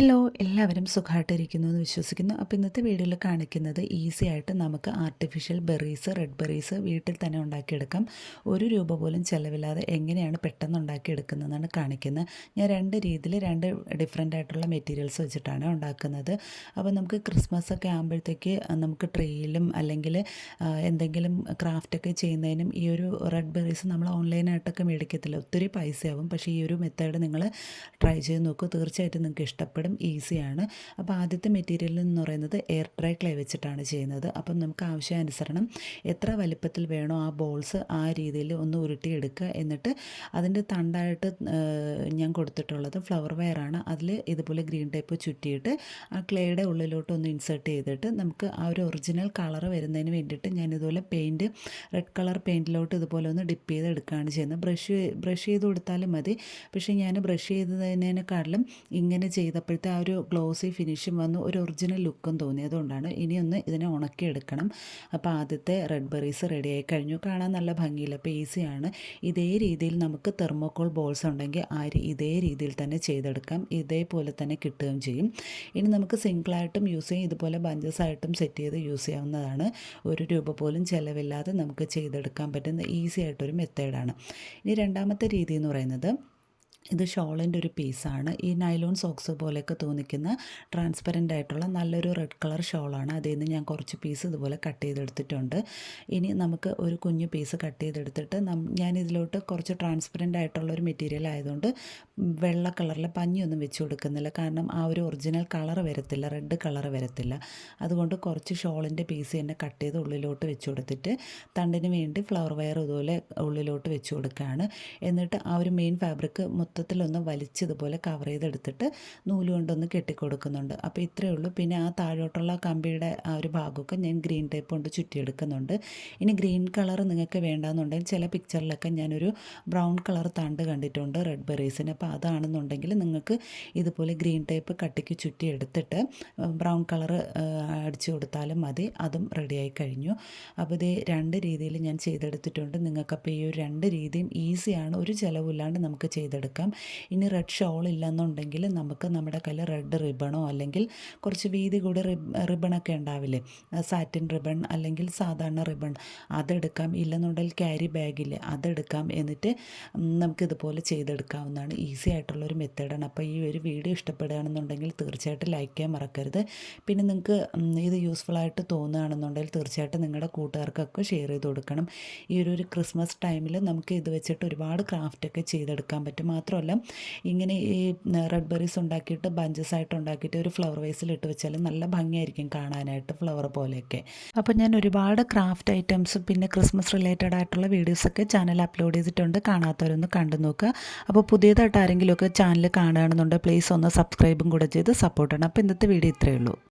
Hello എല്ലാവരും സുഖമായിട്ടിരിക്കുന്നു എന്ന് വിശ്വസിക്കുന്നു. അപ്പോൾ ഇന്നത്തെ വീഡിയോയിൽ കാണിക്കുന്നത് ഈസി ആയിട്ട് നമുക്ക് ആർട്ടിഫിഷ്യൽ ബെറീസ് റെഡ് ബെറീസ് വീട്ടിൽ തന്നെ ഉണ്ടാക്കിയെടുക്കാം. ഒരു രൂപ പോലും ചിലവില്ലാതെ എങ്ങനെയാണ് പെട്ടെന്ന് ഉണ്ടാക്കിയെടുക്കുന്നതെന്നാണ് കാണിക്കുന്നത്. ഞാൻ രണ്ട് രീതിയിൽ രണ്ട് ഡിഫറെന്റ് ആയിട്ടുള്ള മെറ്റീരിയൽസ് വെച്ചിട്ടാണ് ഉണ്ടാക്കുന്നത്. അപ്പോൾ നമുക്ക് ക്രിസ്മസ് ഒക്കെ ആകുമ്പോഴത്തേക്ക് നമുക്ക് ട്രെയിലും അല്ലെങ്കിൽ എന്തെങ്കിലും ക്രാഫ്റ്റൊക്കെ ചെയ്യുന്നതിനും ഈ ഒരു റെഡ് ബെറീസ് നമ്മൾ ഓൺലൈനായിട്ടൊക്കെ മേടിക്കത്തില്ല. ഒത്തിരി പൈസയാവും. പക്ഷേ ഈ ഒരു മെത്തേഡ് നിങ്ങൾ ട്രൈ ചെയ്ത് നോക്കൂ. തീർച്ചയായിട്ടും നിങ്ങൾക്ക് ഇഷ്ടപ്പെടും. ഈസിയാണ്. അപ്പോൾ ആദ്യത്തെ മെറ്റീരിയൽ എന്ന് പറയുന്നത് എയർ ഡ്രൈ ക്ലേ വെച്ചിട്ടാണ് ചെയ്യുന്നത്. അപ്പം നമുക്ക് ആവശ്യാനുസരണം എത്ര വലിപ്പത്തിൽ വേണോ ആ ബോൾസ് ആ രീതിയിൽ ഒന്ന് ഉരുട്ടിയെടുക്കുക എന്നിട്ട് അതിന്റെ തണ്ടായിട്ട് ഞാൻ കൊടുത്തിട്ടുള്ളത് ഫ്ലവർ വെയറാണ് അതിൽ ഇതുപോലെ ഗ്രീൻ ടൈപ്പ് ചുറ്റിയിട്ട് ആ ക്ലേയുടെ ഉള്ളിലോട്ട് ഒന്ന് ഇൻസേർട്ട് ചെയ്തിട്ട് നമുക്ക് ആ ഒരു ഒറിജിനൽ കളർ വരുന്നതിന് വേണ്ടിയിട്ട് ഞാൻ ഇതുപോലെ പെയിന്റ് റെഡ് കളർ പെയിന്റിലോട്ട് ഇതുപോലെ ഒന്ന് ഡിപ്പ് ചെയ്ത് എടുക്കുകയാണ് ചെയ്യുന്നത്. ബ്രഷ് ബ്രഷ് ചെയ്ത് കൊടുത്താലും മതി. പക്ഷേ ഞാൻ ബ്രഷ് ചെയ്തതിനേക്കാളും ഇങ്ങനെ ചെയ്തപ്പോൾ ഇപ്പോഴത്തെ ആ ഒരു ഗ്ലോസി ഫിനിഷും വന്ന്. ഒരു ഒറിജിനൽ ലുക്കും തോന്നിയതുകൊണ്ടാണ് ഇനിയൊന്ന് ഇതിനെ ഉണക്കിയെടുക്കണം. അപ്പോൾ ആദ്യത്തെ റെഡ് ബെറീസ് റെഡി ആയി കഴിഞ്ഞു. കാണാൻ നല്ല ഭംഗിയില്ല. അപ്പോൾ ഈസിയാണ് ഇതേ രീതിയിൽ നമുക്ക് തെർമോക്കോൾ ബോൾസ് ഉണ്ടെങ്കിൽ ആ ഇതേ രീതിയിൽ തന്നെ ചെയ്തെടുക്കാം. ഇതേപോലെ തന്നെ കിട്ടുകയും ചെയ്യും. ഇനി നമുക്ക് സിംഗിളായിട്ടും യൂസ് ചെയ്യും. ഇതുപോലെ ബഞ്ചസ് ആയിട്ടും സെറ്റ് ചെയ്ത് യൂസ് ചെയ്യാവുന്നതാണ്. ഒരു രൂപ പോലും ചിലവില്ലാതെ നമുക്ക് ചെയ്തെടുക്കാൻ പറ്റുന്ന ഈസി ആയിട്ടൊരു മെത്തേഡാണ് ഇനി രണ്ടാമത്തെ രീതി എന്ന് പറയുന്നത് ഇത് ഷോളിന്റെ ഒരു പീസാണ്. ഈ നൈലോൺ സോക്സ് പോലെയൊക്കെ തോന്നിക്കുന്ന ട്രാൻസ്പെറന്റ് ആയിട്ടുള്ള നല്ലൊരു റെഡ് കളർ ഷോളാണ്. അതിൽ നിന്ന് ഞാൻ കുറച്ച് പീസ് ഇതുപോലെ കട്ട് ചെയ്തെടുത്തിട്ടുണ്ട്. ഇനി നമുക്ക് ഒരു കുഞ്ഞു പീസ് കട്ട് ചെയ്തെടുത്തിട്ട് ഞാൻ ഇതിലോട്ട് കുറച്ച് ട്രാൻസ്പെറന്റ് ആയിട്ടുള്ള ഒരു മെറ്റീരിയൽ ആയതുകൊണ്ട് വെള്ള കളറിൽ പഞ്ഞിയൊന്നും വെച്ച് കൊടുക്കുന്നില്ല. കാരണം ആ ഒരു ഒറിജിനൽ കളർ വരത്തില്ല റെഡ് കളർ വരത്തില്ല. അതുകൊണ്ട് കുറച്ച് ഷോളിന്റെ പീസ് തന്നെ കട്ട് ചെയ്ത് ഉള്ളിലോട്ട് വെച്ച് കൊടുത്തിട്ട് തണ്ടിന് വേണ്ടി ഫ്ലവർ വയർ ഇതുപോലെ ഉള്ളിലോട്ട് വെച്ച് കൊടുക്കുകയാണ്. എന്നിട്ട് ആ ഒരു മെയിൻ ഫാബ്രിക് മൊത്തത്തിലൊന്ന് വലിച്ചതുപോലെ കവർ ചെയ്തെടുത്തിട്ട് നൂൽ കൊണ്ടൊന്ന് കെട്ടിക്കൊടുക്കുന്നുണ്ട്. അപ്പോൾ ഇത്രയേ ഉള്ളൂ. പിന്നെ ആ താഴോട്ടുള്ള കമ്പിയുടെ ആ ഒരു ഭാഗമൊക്കെ ഞാൻ ഗ്രീൻ ടേപ്പ് കൊണ്ട് ചുറ്റിയെടുക്കുന്നുണ്ട്. ഇനി ഗ്രീൻ കളർ നിങ്ങൾക്ക് വേണ്ടാന്നുണ്ടെങ്കിൽ ചില പിക്ചറിലൊക്കെ ഞാനൊരു ബ്രൗൺ കളർ തണ്ട് കണ്ടിട്ടുണ്ട് റെഡ് ബെറീസിന് അപ്പോൾ അതാണെന്നുണ്ടെങ്കിൽ നിങ്ങൾക്ക് ഇതുപോലെ ഗ്രീൻ ടേപ്പ് കട്ടിക്ക് ചുറ്റി എടുത്തിട്ട് ബ്രൗൺ കളർ അടിച്ചു കൊടുത്താലും മതി. അതും റെഡിയായി കഴിഞ്ഞു. അപ്പോൾ ഇത് രണ്ട് രീതിയിൽ ഞാൻ ചെയ്തെടുത്തിട്ടുണ്ട്. നിങ്ങൾക്കപ്പോൾ ഈ ഒരു രണ്ട് രീതിയും ഈസിയാണ് ഒരു ചിലവില്ലാണ്ട് നമുക്ക് ചെയ്തെടുക്കാം. കൊടുക്കാം. ഇനി റെഡ് ഷോൾ ഇല്ലെന്നുണ്ടെങ്കിൽ നമുക്ക് നമ്മുടെ കയ്യിൽ റെഡ് റിബണോ അല്ലെങ്കിൽ കുറച്ച് വീതി കൂടി റിബണൊക്കെ ഉണ്ടാവില്ലേ? സാറ്റിൻ റിബൺ അല്ലെങ്കിൽ സാധാരണ റിബൺ അതെടുക്കാം. ഇല്ലെന്നുണ്ടെങ്കിൽ ക്യാരി ബാഗില്ലേ അതെടുക്കാം. എന്നിട്ട് നമുക്കിതുപോലെ ചെയ്തെടുക്കാവുന്നതാണ്. ഈസി ആയിട്ടുള്ളൊരു മെത്തേഡാണ് അപ്പോൾ ഈ ഒരു വീഡിയോ ഇഷ്ടപ്പെടുകയാണെന്നുണ്ടെങ്കിൽ തീർച്ചയായിട്ടും ലൈക്ക് ചെയ്യാൻ മറക്കരുത്. പിന്നെ നിങ്ങൾക്ക് ഇത് യൂസ്ഫുൾ ആയിട്ട് തോന്നുകയാണെന്നുണ്ടെങ്കിൽ തീർച്ചയായിട്ടും നിങ്ങളുടെ കൂട്ടുകാർക്കൊക്കെ ഷെയർ ചെയ്ത് കൊടുക്കണം. ഈ ഒരു ക്രിസ്മസ് ടൈമിൽ നമുക്ക് ഇത് വെച്ചിട്ട് ഒരുപാട് ക്രാഫ്റ്റൊക്കെ ചെയ്തെടുക്കാൻ പറ്റും. മാത്രം മാത്രമല്ല ഇങ്ങനെ ഈ റെഡ് ബെറീസ് ഉണ്ടാക്കിയിട്ട് ബഞ്ചസ് ആയിട്ട് ഉണ്ടാക്കിയിട്ട് ഒരു ഫ്ലവർ വേസിൽ ഇട്ട് വെച്ചാൽ നല്ല ഭംഗിയായിരിക്കും കാണാനായിട്ട് ഫ്ലവർ പോലെയൊക്കെ. അപ്പോൾ ഞാൻ ഒരുപാട് ക്രാഫ്റ്റ് ഐറ്റംസും പിന്നെ ക്രിസ്മസ് റിലേറ്റഡ് ആയിട്ടുള്ള വീഡിയോസൊക്കെ ചാനൽ അപ്ലോഡ് ചെയ്തിട്ടുണ്ട്. കാണാത്തവരൊന്ന് കണ്ടു നോക്കുക അപ്പോൾ പുതിയതായിട്ട് ആരെങ്കിലുമൊക്കെ ചാനൽ കാണുകയാണെന്നുണ്ടെങ്കിൽ പ്ലീസ് ഒന്ന് സബ്സ്ക്രൈബും കൂടെ ചെയ്ത് സപ്പോർട്ട് ചെയ്യണം. അപ്പോൾ ഇന്നത്തെ വീഡിയോ ഇത്രയേ ഉള്ളൂ.